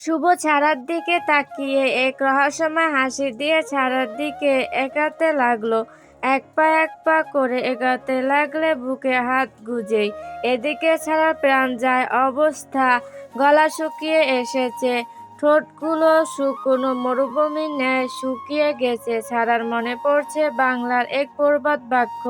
শুভ ছাড়ার দিকে তাকিয়ে এক রহস্যময় হাসি দিয়ে ছাড়ার দিকে এগাতে লাগল। এক পা এক পা করে এগাতে লাগলে বুকে হাত গুজেই। এদিকে ছাড়া প্রাণ যায় অবস্থা, গলা শুকিয়ে এসেছে। ঠোঁটগুলো শুকনো মরুভূমি ন্যায় শুকিয়ে গেছে। ছাড়ার মনে পড়ছে বাংলার এক প্রবাদ বাক্য।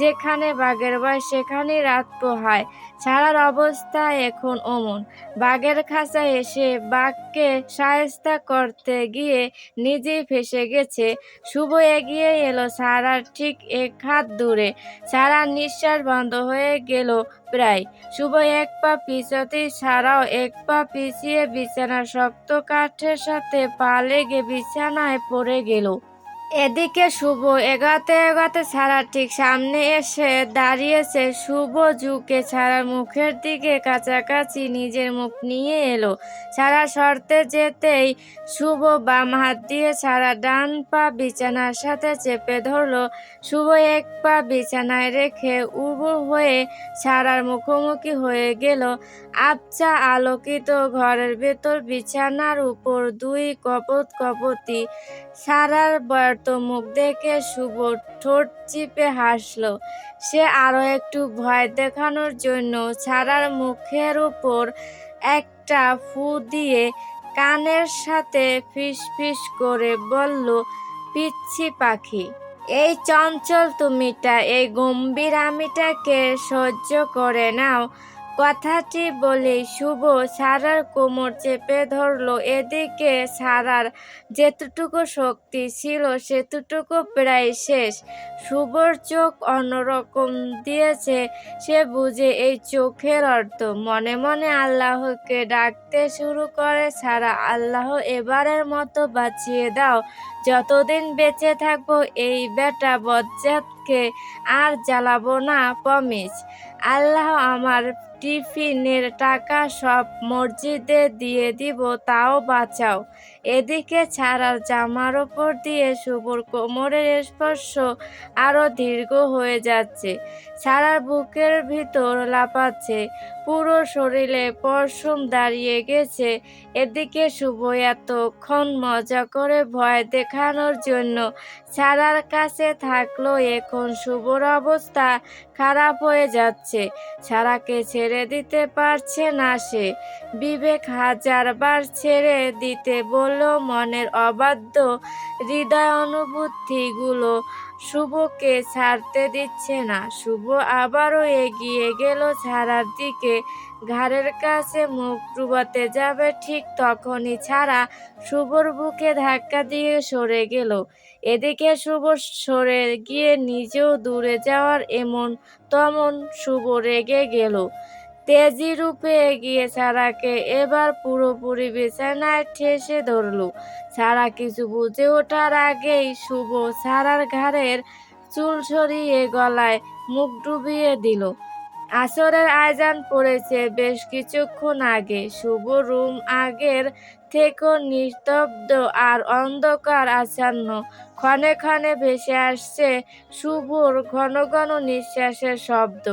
যেখানে বাঘের ভয় সেখানেই রাত পোহায়। ছাড়ার অবস্থা এখন অমন। বাঘের খাঁচায় এসে বাঘকে সায়স্তা করতে গিয়ে নিজেই ফেসে গেছে। শুভ এগিয়ে এলো সারার ঠিক এক হাত দূরে। সারার নিঃশ্বাস বন্ধ হয়ে গেল প্রায়। শুভ এক পা পিছাতেই ছাড়াও এক পা পিছিয়ে বিছানার শক্ত কাঠের সাথে পা লেগে বিছানায় পড়ে গেল। এদিকে শুভ, এগাতে এগাতে ছাড়া ঠিক সামনে এসে দাঁড়িয়েছে। শুভ ঝুঁকে ছাড়ার মুখের দিকে কাছাকাছি নিজের মুখ নিয়ে এলো। ছাড়া শর্তে যেতেই শুভ বাম হাত দিয়ে ছাড়া ডান পা বিছানার সাথে চেপে ধরলো। শুভ এক পা বিছানায় রেখে উবু হয়ে ছাড়ার মুখোমুখি হয়ে গেল। আবচা আলোকিত ঘরের ভেতর বিছানার উপর দুই কপত কপতি সারার ব্যর্থ মুখ দেখে শুভ ঠোঁট চিপে হাসলো। সে আরও একটু ভয় দেখানোর জন্য ছাড়ার মুখের উপর একটা ফু দিয়ে কানের সাথে ফিস করে বলল, পিচ্ছি পাখি, এই চঞ্চল তুমিটা, এই গম্ভীর আমিটাকে সহ্য করে নাও। কথাটি বলে শুভ সারার কোমর চেপে ধরলো। এদিকে সারার যেতটুকু শক্তি ছিল সেতটুকু প্রায় শেষ। শুভর চোখ অন্যরকম দিয়েছে, সে বুঝে এই চোখের অর্থ। মনে মনে আল্লাহকে ডাকতে শুরু করে, সারা, আল্লাহ এবারের মতো বাঁচিয়ে দাও। যতদিন বেঁচে থাকব, এই বেটা বজ্জাতকে আর জ্বালাবো না পমিজ আল্লাহ আমার টিফিনের টাকা সব মসজিদে দিয়ে দিব তাও বাঁচাও। এদিকে ছাড়ার জামার ওপর দিয়ে শুভর কোমরের স্পর্শ আরও দীর্ঘ হয়ে যাচ্ছে। ছাড়ার বুকের ভিতর লাপাচ্ছে পুরো শরীরে পরশুম দাঁড়িয়ে গেছে। এদিকে শুভ এতক্ষণ মজা করে ভয় দেখানোর জন্য ছাড়ার কাছে থাকল, এখন শুভর অবস্থা খারাপ হয়ে যাচ্ছে। ছাড়াকে ছেড়ে দিতে পারছে না সে। বিবেক হাজারবার ছেড়ে দিতে বললেও মনের অবাধ্য হৃদয় অনুভূতিগুলো শুভকে ছাড়তে দিচ্ছে না। শুভ আবারও এগিয়ে গেল ছাড়ার দিকে। ঘাড়ের কাছে মুখ ডুবাতে যাবে ঠিক তখনই ছাড়া শুভর বুকে ধাক্কা দিয়ে সরে গেল। এদিকে শুভ সরে গিয়ে নিজেও দূরে যাওয়ার এমন তমন শুভ রেগে গেল। তেজি রূপে এগিয়ে সারাকে এবার পুরোপুরি বিছানায় ঠেসে ধরল। সারা কিছু বুঝে ওঠার আগেই শুভ সারার ঘাড়ের চুল সরিয়ে গলায় মুখ ডুবিয়ে দিল। আসরের আয়োজন পড়েছে বেশ কিছুক্ষণ আগে। শুভ রুম আগের থেকেও নিস্তব্ধ আর অন্ধকার আচ্ছন্ন। ক্ষণে ক্ষণে ভেসে আসছে শুভর ঘন ঘন নিঃশ্বাসের শব্দ।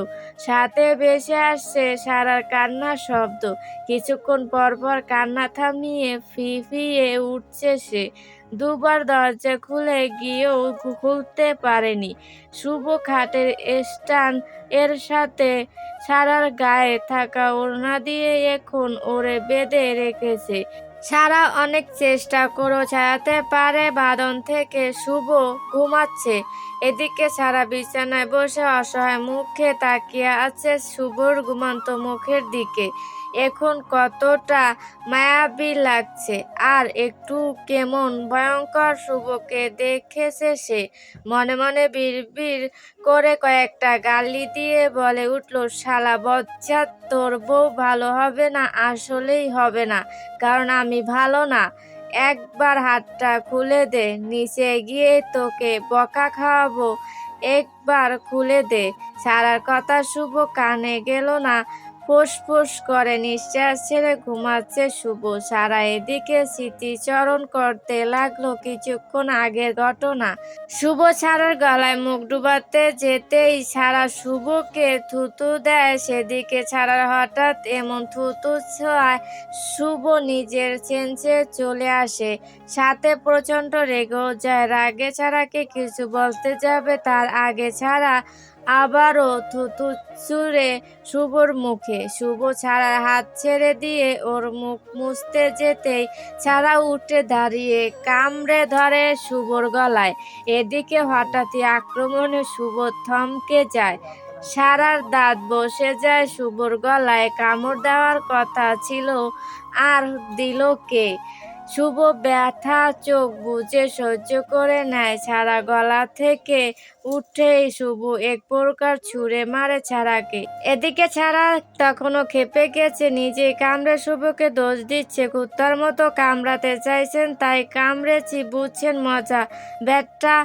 সাথে ভেসে আসছে সারার কান্নার শব্দ। কিছুক্ষণ পর পর কান্না থামিয়ে ফিফিয়ে উঠছে সে। দুবার দরজা খুলে গিয়েও খুলতে পারেনি। শুভ খাটের স্টান এর সাথে সারার গায়ে থাকা ওড়না দিয়ে এখন ওরে বেঁধে রেখেছে। সারা অনেক চেষ্টা করেও ছাড়াতে পারে বাদন থেকে শুভ ঘুমাচ্ছে। এদিকে সারা বিছানায় বসে অসহায় মুখে তাকিয়ে আছে শুভর ঘুমান্ত মুখের দিকে। এখন কতটা মায়াবী লাগছে। আর একটু কেমন ভয়ঙ্কর শুভকে দেখেছে সে। মনে মনে বিড়বিড় করে কয়েকটা গালি দিয়ে বলে উঠল, শালা বজ্জাত, তোর বউ ভালো হবে না, আসলেই হবে না। কারণ আমি ভালো না। একবার হাতটা খুলে দে, নিচে গিয়ে তোকে বকা খাওয়াবো। একবার খুলে দে। সারার কথা শুভ কানে গেল না। ফোঁস করে নিঃশ্বাস ছেড়ে ঘুমাচ্ছে শুভ। সারা এদিকে স্মৃতিচরণ করতে লাগল কিছুক্ষণ আগের ঘটনা। শুভ ছাড়ার গলায় মুখ ডুবাতে যেতেই সারা শুভকে থুতু দেয়। সেদিকে ছাড়ার হঠাৎ এমন থুতু ছোঁয়ায় শুভ নিজের চেঞ্চে চলে আসে। সাথে প্রচণ্ড রেগেও যায়। রাগে ছাড়াকে কিছু বলতে যাবে? তার আগে ছাড়া আবারও থুতু চুরে শুভর মুখে। শুভ ছাড়ার হাত ছেড়ে দিয়ে ওর মুখ মুছতে যেতেই ছাড়া উঠে দাঁড়িয়ে কামড়ে ধরে শুভর গলায়। এদিকে হঠাৎই আক্রমণে শুভ থমকে যায়। সারার দাঁত বসে যায় শুভর গলায়। কামড় দেওয়ার কথা ছিল, আর দিল কে? শুভ ব্যথা চোখ বুঝে সহ্য করে নেয়, ছাড়া গলা থেকে উঠে শুভ এক প্রকার ছুঁড়ে মারে ছাড়াকে। এদিকে ছাড়া তখনও খেপে গেছে, নিজে কামড়ে শুভকে দোষ দিচ্ছে, কুত্তার মতো কামড়াতে চাইছেন, তাই কামড়েছি, বুঝছেন মজা, ব্যাটটা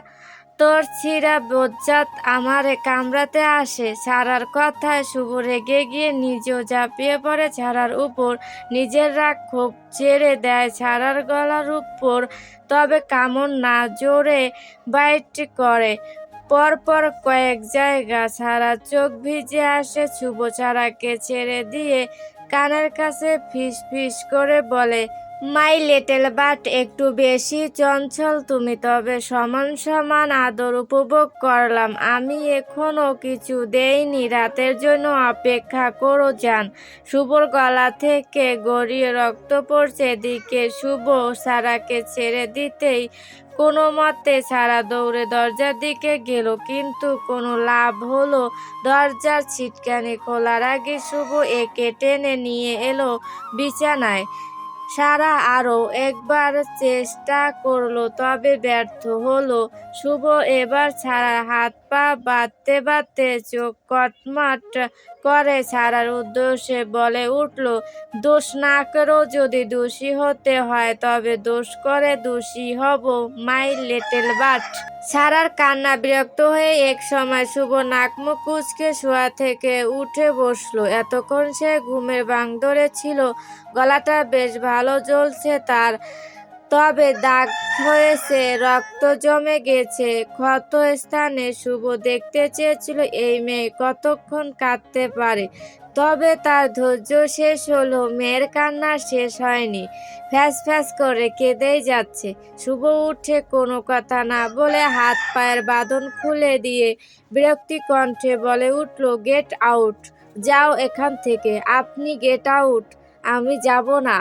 তোর ছিঁড়া বজ্জাত আমারে কামড়াতে আসে। ছাড়ার কথায় শুভ রেগে গিয়ে নিজেও ঝাঁপিয়ে পড়ে। ছাড়ার উপর নিজের রাগ ক্ষোভ ছেড়ে দেয়। ছাড়ার গলার উপর তবে কামড় না জোরে বাইট করে। পরপর কয়েক জায়গা ছাড়া চোখ ভিজে আসে। শুভ ছাড়াকে ছেড়ে দিয়ে কানের কাছে ফিস ফিস করে বলে, মাই লিটল বাট, একটু বেশি চঞ্চল তুমি, তবে সমান সমান আদর উপভোগ করলাম। আমি এখনও কিছু দেইনি, রাতের জন্য অপেক্ষা করো যান শুভর গলা থেকে গড়িয়ে রক্ত পড়ছে, এদিকে শুভ সারাকে ছেড়ে দিতেই কোনো মতে সারা দৌড়ে দরজার দিকে গেল, কিন্তু কোনো লাভ হলো। দরজার ছিটকানি খোলার আগে শুভ একে টেনে নিয়ে এলো বিছানায়। সারা আরও একবার চেষ্টা করল, তবে ব্যর্থ হলো। শুভ এবার ছাড়ার হাত পা বাঁধতে বাঁধতে চোখ কটমাট করে ছাড়ার উদ্দেশ্যে বলে উঠল, দোষ না করেও যদি দোষী হতে হয়, তবে দোষ করে দোষী হব মাই লিটল বাট সারার কান্না বিরক্ত হয়ে এক সময় শুভ নাক মুখ কুচকে শোয়া থেকে উঠে বসল। এতক্ষণ সে ঘুমের বাং ধরে ছিল। গলাটা বেশ ভালো জ্বলছে তার তবে দাগ হয়েছে, রক্ত জমে গেছে। ক্ষত স্থানে শুভ দেখতে চেয়েছিল এই মেয়ে, কতক্ষণ কাঁদতে পারে? তবে তার ধৈর্য শেষ হলো, মেয়ের কান্না শেষ হয়নি। ফ্যাস ফ্যাস করে কেঁদেই যাচ্ছে। শুভ উঠে কোনো কথা না বলে হাত পায়ের বাঁধন খুলে দিয়ে বিরক্তি কণ্ঠে বলে উঠল, গেট আউট, যাও এখান থেকে। আপনি গেট আউট, আমি যাব না।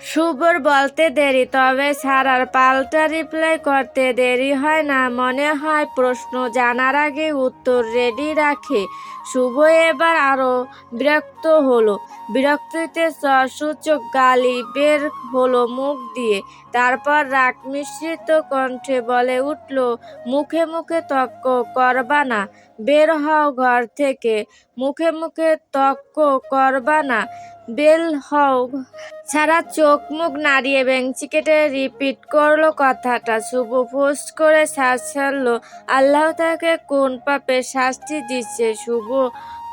শুভর বলতে দেরি, তবে সারার পাল্টা রিপ্লাই করতে দেরি হয় না। মনে হয় প্রশ্ন জানার আগে উত্তর রেডি রাখে। শুভ এবার আরও বিরক্ত হলো। বিরক্তিতে সসূচক গালি বের হলো মুখ দিয়ে। তারপর রাগ মিশ্রিত কণ্ঠে বলে উঠল, মুখে মুখে তক্ক করবা না, বের হও ঘর থেকে, মুখে মুখে তক্ক করবা না বেল হও ছাড়া চোখ মুখ নাড়িয়ে বেঞ্চি কেটে রিপিট করল কথাটা, শুভ পোস্ট করে শ্বাস ছাড়লো। আল্লাহ তাকে কোন পাপে শাস্তি দিচ্ছে শুভ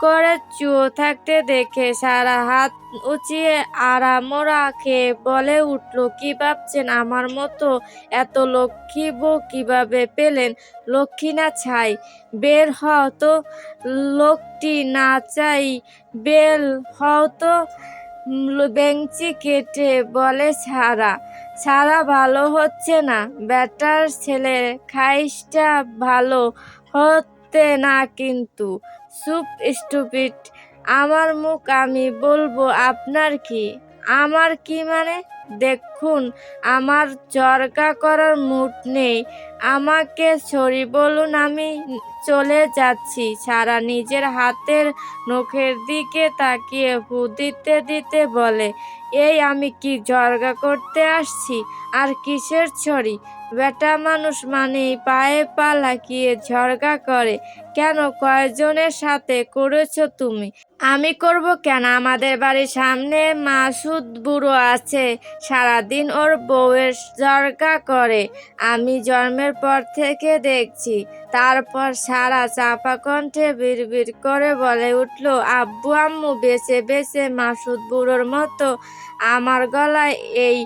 করে চুয়ো থাকতে দেখে সারা হাত উঁচিয়ে আরামরা খেয়ে বলে উঠল, কি ভাবছেন? আমার মতো এত লক্ষ্মী বউ কীভাবে পেলেন? লক্ষ্মী না ছাই? বের হও তো, লোকটি না চাই বেল হও তো, বেঞ্চি কেটে বলে ছাড়া ছাড়া ভালো হচ্ছে না? ব্যাটার ছেলের খাইসটা ভালো হতে না কিন্তু সুপ স্টুপিড। আমার মুখ আমি বলব আপনার কি? আমার কি মানে? দেখুন, আমার চরকা করার মুড নেই। আমাকে সরি বলুন, আমি চলে যাচ্ছি। সারা নিজের হাতের নখের দিকে তাকিয়ে ফু দিতে দিতে বলে, এই আমি কি জর্গা করতে আসছি? আর কিসের ছড়ি? বেটা মানুষ মানেই পায়ে পা লাগিয়ে ঝরগা করে। কেন কয়জনের সাথে করেছ তুমি? আমি করব কেন? আমাদের বাড়ির সামনে মাসুদ বুড়ো আছে, সারাদিন ওর বউয়ের জরকা করে। আমি জন্মের পর থেকে দেখছি, তারপর সারা চাপা কণ্ঠে বিড়বিড় করে বলে উঠল, আব্বু আম্মু বেছে বেছে মাসুদ বুড়োর মতো, আমার গলায় এই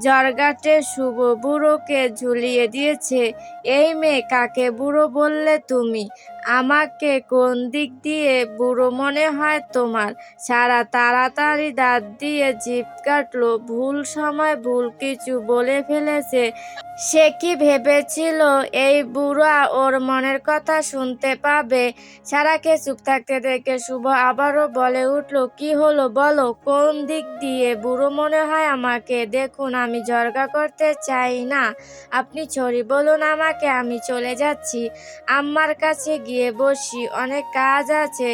জর্গাটে শুভ বুড়োকে ঝুলিয়ে দিয়েছে। এই মেয়ে কাকে বুড়ো বললে তুমি? আমাকে কোন দিক দিয়ে বুড়ো মনে হয় তোমার? সারা তাড়াতাড়ি দাঁত দিয়ে জিপ কাটলো, ভুল সময় ভুল কিছু বলে ফেলেছে। সে কি ভেবেছিল এই বুড়া ওর মনের কথা শুনতে পাবে? সারাকে চুপ থাকতে দেখে শুভ আবারও বলে উঠল, কি হলো বলো? কোন দিক দিয়ে বুড়ো মনে হয় আমাকে? দেখুন আমি জর্গা করতে চাই না। আপনি ছড়ি বলুন আমাকে, আমি চলে যাচ্ছি। আম্মার কাছে গিয়ে বসি, অনেক কাজ আছে,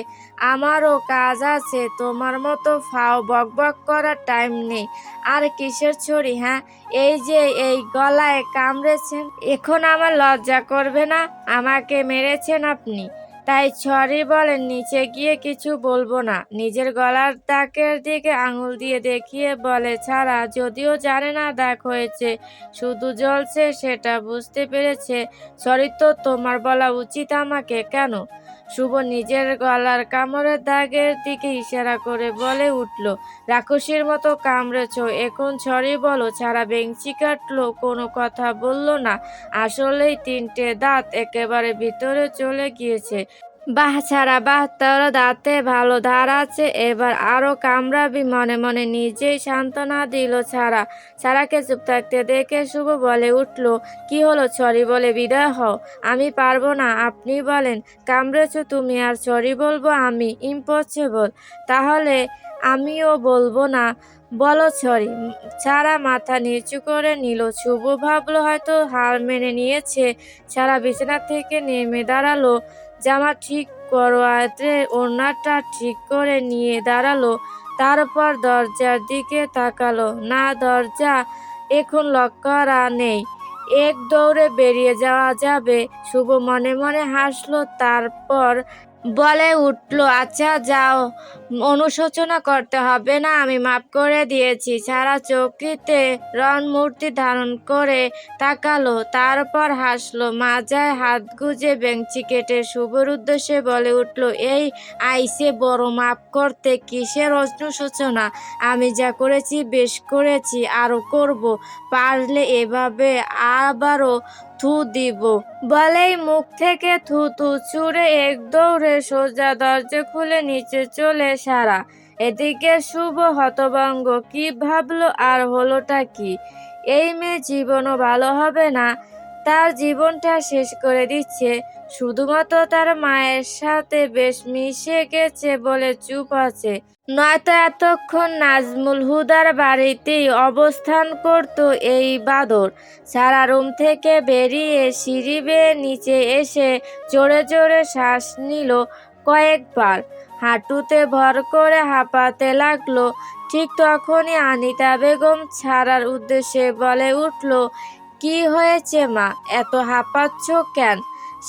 আমারও কাজ আছে, তোমার মতো ফাও বকবক করার টাইম নেই। আর কিসের ছড়ি হ্যাঁ? এই যে এই গলায় কামড়েছেন, এখন আমার লজ্জা করবে না? আমাকে মেরেছেন আপনি। তাই ছড়ি বলেন, নিচে গিয়ে কিছু বলব না। নিজের গলার দাগের দিকে আঙুল দিয়ে দেখিয়ে বলে, ছাড়া, যদিও জানে না দাগ হয়েছে, শুধু জ্বলছে সেটা বুঝতে পেরেছে। সরি তো তোমার বলা উচিত আমাকে, কেন? শুভ নিজের গলার কামড়ের দাগের দিকে ইশারা করে বলে উঠল, রাক্ষসীর মতো কামড়েছ, এখন ছড়ি বলো, ছাড়া বেঞ্চি কাটলো, কোনো কথা বলল না। আসলেই তিনটে দাঁত একেবারে ভিতরে চলে গিয়েছে। বাহ ছাড়া বাহ তোর দাঁতে ভালো ধার আছে, এবার আরও কামড়াবি মনে মনে নিজেই সান্ত্বনা দিল ছাড়া। ছাড়াকে চুপ থাকতে দেখে শুভ বলে উঠল, কি হলো সরি বলে বিদায় হও, আমি পারব না। আপনি বলেন, কামড়েছ তুমি আর সরি বলব আমি? ইম্পসিবল তাহলে আমিও বলব না। বলো সরি ছাড়া মাথা নিচু করে নিল, শুভ ভাবলো হয়তো হার মেনে নিয়েছে। ছাড়া বিছানা থেকে নেমে দাঁড়াল জামা ঠিক করোয়াতে ওড়নাটা ঠিক করে নিয়ে দাঁড়াল, তারপর দরজার দিকে তাকালো। না, দরজা এখন লক করা নেই। এক দৌড়ে বেরিয়ে যাওয়া যাবে। শুভ মনে মনে হাসলো, তারপর বলে উঠল আচ্ছা যাও। অনুশোচনা করতে হবে না, আমি মাফ করে দিয়েছি। সারা চৌকিতে রণ মূর্তি ধারণ করে তাকালো, তারপর হাসলো, মাজায় হাত গুজে বেঞ্চি কেটে শুভর উদ্দেশ্যে বলে উঠল, এই আইসে বড় মাফ করতে কিসের অনুশোচনা? আমি যা করেছি, বেশ করেছি আরও করব। পারলে এভাবে আবারও থু দিব। বলেই মুখ থেকে থু থু ছুড়ে এক দৌড়ে সোজা দরজা খুলে নিচে চলে সারা। এদিকে শুভ হতভঙ্গ, কি ভাবলো আর হলোটা কি? এই মেয়ে জীবনও ভালো হবে না? তার জীবনটা শেষ করে দিচ্ছে। শুধুমাত্র তার মায়ের সাথে বেশ মিশে গেছে বলে চুপ আছে। নয়তো এতক্ষণ নাজমুল হুদার বাড়িতেই অবস্থান করত এই বাদর। সারা রুম থেকে বেরিয়ে সিঁড়ি বেয়ে নিচে এসে জোরে জোরে শ্বাস নিল কয়েকবার। হাঁটুতে ভর করে হাঁপাতে লাগল। ঠিক তখনই আনিতা বেগম ছাড়ার উদ্দেশ্যে বলে উঠল কি হয়েছে, মা? এত হাঁপাচ্ছ কেন?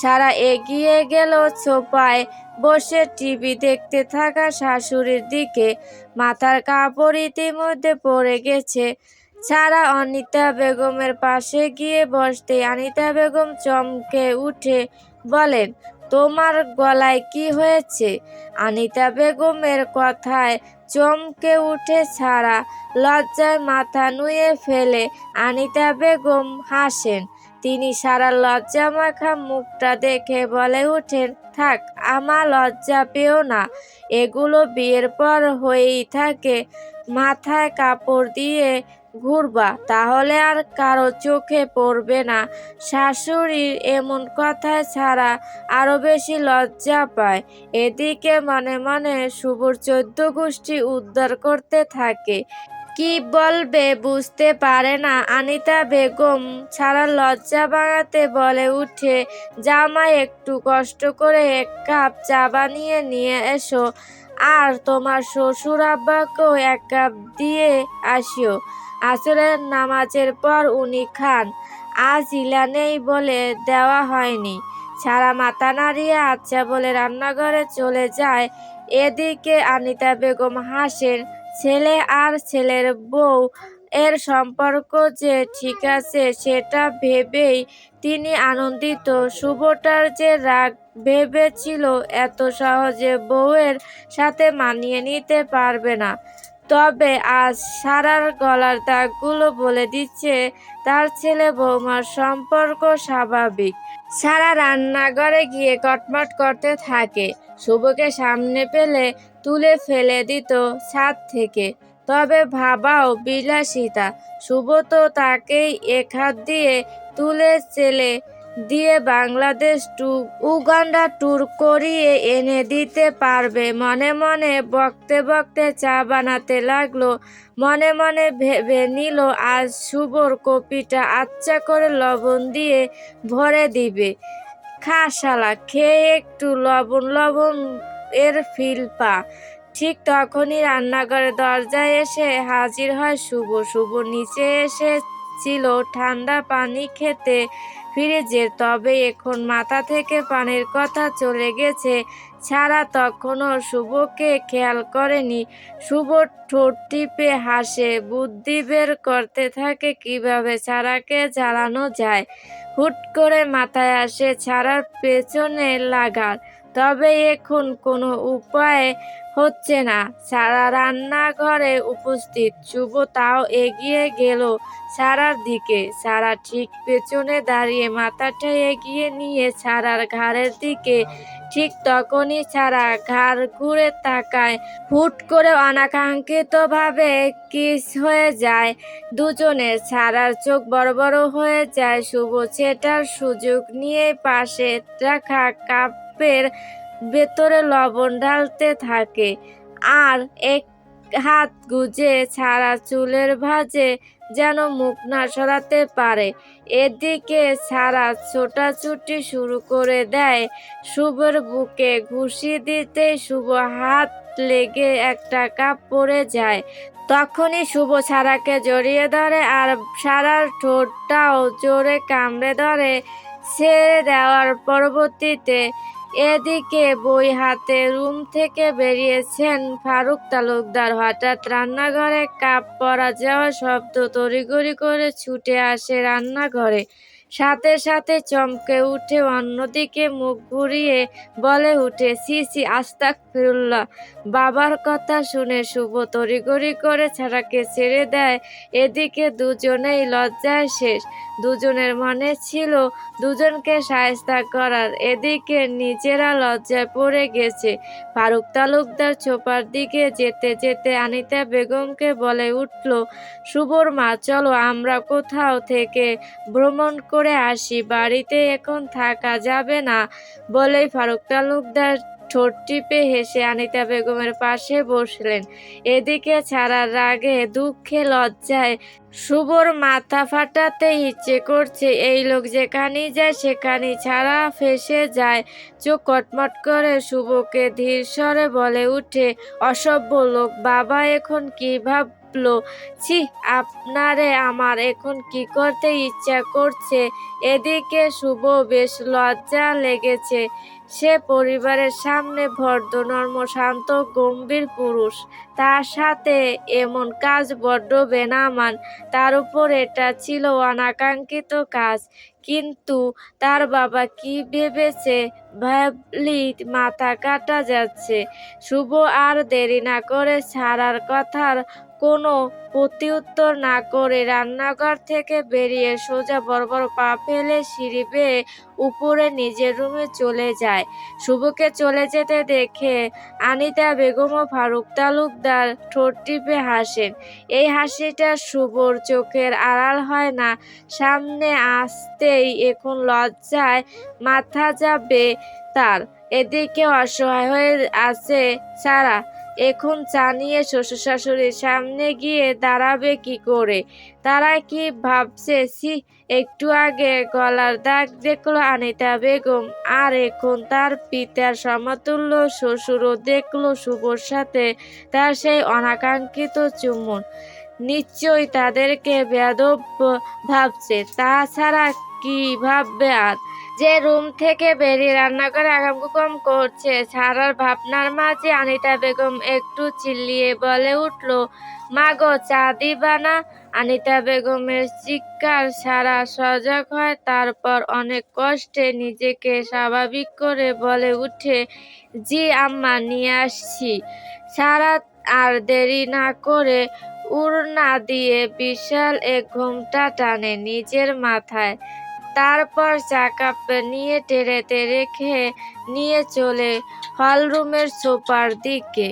সারা এগিয়ে গেল সোফায় বসে টিভি দেখতে থাকা শাশুড়ির দিকে মাথার কাপড় ইতিমধ্যে পড়ে গেছে। ছাড়া অনিতা বেগমের পাশে গিয়ে বসতে অনিতা বেগম চমকে উঠে বলেন তোমার গলায় কি হয়েছে? আনিতা বেগমের কথায় চমকে উঠে ছাড়া লজ্জায় মাথা নুয়ে ফেলে আনিতা বেগম হাসেন। তিনি সারা লজ্জা মাখা মুখটা দেখে বলে ওঠেন, থাক আমার লজ্জা পেও না। এগুলো বিয়ের পর হয়েই থাকে। মাথায় কাপড় দিয়ে ঘুরবা, তাহলে আর কারও চোখে পড়বে না। শাশুড়ির এমন কথায় ছাড়া আরও বেশি লজ্জা পায়। এদিকে মনে মনে শুভর চোদ্দ গোষ্ঠী উদ্ধার করতে থাকে। কি বলবে বুঝতে পারে না। আনিতা বেগম ছাড়া লজ্জা বাড়াতে বলে উঠে, জামাই, একটু কষ্ট করে এক কাপ চা বানিয়ে নিয়ে এসো। আর তোমার শ্বশুর আব্বাকেও এক কাপ দিয়ে আসিও। আসরের নামাজের পর উনি খান। আজ ইলা নেই বলে দেওয়া হয়নি। সারা মাথা নাড়িয়ে আচ্ছা বলে রান্নাঘরে চলে যায়। এদিকে আনিতা বেগম হাসেন ছেলে আর ছেলের বউ এর সম্পর্ক যে ঠিক আছে, সেটা ভেবেই তিনি আনন্দিত। শুভটার যে রাগ ভেবেছিল এত সহজে বউয়ের সাথে মানিয়ে নিতে পারবে না। তবে আজ সারার গলার দাগগুলো বলে দিচ্ছে তার ছেলে বৌমার সম্পর্ক স্বাভাবিক। সারা রান্নাঘরে গিয়ে কটমট করতে থাকে। শুভকে সামনে পেলে তুলে ফেলে দিত ছাদ থেকে। তবে ভাবাও বিলাসিতা, শুভ তো তাকেই এক হাত দিয়ে তুলে চেলে। দিয়ে বাংলাদেশ টু, উগান্ডা ট্যুর করিয়ে এনে দিতে পারবে। মনে মনে বকতে বকতে চা বানাতে লাগল। মনে মনে ভেবে নিল, আজ শুভর কপিটা আচ্ছা করে লবণ দিয়ে ভরে দিবে। খা শালা, খেয়ে একটু লবণ লবণ এর ফিল পা। ঠিক তখনই রান্নাঘরে দরজায় এসে হাজির হয় শুভ শুভ নিচে এসেছিল ঠান্ডা পানি খেতে। ফ্রিজের তবে এখন মাথা থেকে পানির কথা চলে গেছে। ছাড়া তখনও শুভকে খেয়াল করেনি। শুভ ঠোঁট টিপে হাসে, বুদ্ধি বের করতে থাকে কীভাবে ছাড়াকে জ্বালানো যায়। হুট করে মাথায় আসে ছাড়ার পেছনে লাগার। তবে এখন কোনো উপায় হচ্ছে না। সারা রান্নাঘরে উপস্থিত। শুভ তাও এগিয়ে গেল সারার দিকে। সারা ঠিক পেছনে দাঁড়িয়ে মাথাটা এগিয়ে নিয়ে সারার ঘাড়ের দিকে। ঠিক তখনই সারা ঘাড় ঘুরে তাকায়। হুট করে অনাকাঙ্ক্ষিতভাবে কিস হয়ে যায় দুজনে। সারার চোখ বড় বড় হয়ে যায়। শুভ সেটার সুযোগ নিয়ে পাশে রাখা কাপের ভেতরে লবণ ঢালতে থাকে আর এক হাত গুজে ছাড়া চুলের ভাঁজে যেন মুখ না সরাতে পারে। এদিকে ছাড়া ছোটাছুটি শুরু করে দেয়। শুভর বুকে ঘুষি দিতে শুভ হাত লেগে একটা কাপ পড়ে যায়। তখনই শুভ ছাড়াকে জড়িয়ে ধরে আর সারার ঠোঁটটাও জোরে কামড়ে ধরে। ছেড়ে দেওয়ার পরবর্তীতে এদিকে বই হাতে রুম থেকে বেরিয়েছেন ফারুক তালুকদার। হঠাৎ রান্নাঘরে কাপ পরা যাওয়া শব্দ তড়িঘড়ি করে ছুটে আসে রান্নাঘরে। সাথে সাথে চমকে উঠে অন্যদিকে মুখ ঘুরিয়ে বলে উঠে সি সি আস্তাক ফিরুল্লাহ বাবার কথা শুনে শুভ তড়িঘড়ি করে ছাড়াকে ছেড়ে দেয়। এদিকে দুজনেই লজ্জায় শেষ। দুজনের মনে ছিল দুজনকে সায়স্তা করার। এদিকে নিজেরা লজ্জায় পড়ে গেছে। ফারুক তালুকদার ছোপার দিকে যেতে যেতে আনিতা বেগমকে বলে উঠল, শুভর মা, চলো, আমরা কোথাও থেকে ভ্রমণ করে। আসি, বাড়িতে এখন থাকা যাবে না বলেই ফারুক তালুকদার ঠোঁট টিপে হেসে আনিতা বেগমের পাশে বসলেন। এদিকে ছাড়ার রাগে, দুঃখে, লজ্জায় শুভর মাথা ফাটাতে ইচ্ছে করছে এই লোক যেখানেই যায় সেখানেই ছাড়া ফেসে যায়। চোখ কটমট করে শুভকে ধীর স্বরে বলে উঠে, অসভ্য লোক, বাবা এখন কি ভাবলো, ছি, আপনারে আমার এখন কি করতে ইচ্ছা করছে? এদিকে শুভ বেশ লজ্জা লেগেছে। সে পরিবারের সামনে ভদ্র নর্ম শান্ত, গম্ভীর পুরুষ। তার সাথে এমন কাজ বড্ড বেনামান। তার উপর এটা ছিল অনাকাঙ্ক্ষিত কাজ। কিন্তু তার বাবা কি ভেবেছে? ভাবলি মাথা কাটা যাচ্ছে। শুভ আর দেরি না করে ছাড়ার কথার কোনো প্রত্যুত্তর না করে রান্নাঘর থেকে বেরিয়ে সোজা বড় বড় পা ফেলে সিঁড়ি বেয়ে উপরে নিজের রুমে চলে যায়। শুভকে চলে যেতে দেখে আনিতা বেগম ও ফারুক তালুকদার ঠোঁট টিপে হাসেন এই হাসিটা শুভর চোখের আড়াল হয় না, সামনে আসতেই এখন লজ্জায় মাথা যাবে তার। এদিকে অসহায় হয়ে আছে সারা এখন চা নিয়ে শ্বশুর শাশুড়ির সামনে গিয়ে দাঁড়াবে কি করে? তারা কি ভাবছে? সি একটু আগে গলার দাগ দেখল আনিতা বেগম, আর এখন তার পিতার সমতুল্য শ্বশুরও দেখল শুভর সাথে তার সেই অনাকাঙ্ক্ষিত চুম্বন। নিশ্চয়ই তাদেরকে বেদব ভাবছে, তাছাড়া কি ভাববে আর? যে রুম থেকে বেরিয়ে রান্নাঘরে আগামকুকম করছে, সারার ভাবনার মাঝে আনিতা বেগম একটু চিল্লিয়ে বলে উঠল মা গো চা দিবা না? আনিতা বেগমের চিৎকার সারা সজাগ হয়, তারপর অনেক কষ্টে নিজেকে স্বাভাবিক করে বলে উঠে, জি আম্মা, নিয়ে আসছি। সারা আর দেরি না করে উড়না দিয়ে বিশাল এক ঘুমটা টানে নিজের মাথায়। তারপর চা কাপ নিয়ে টেরেতে রেখে নিয়ে চলে হলরুমের সোফার দিকে।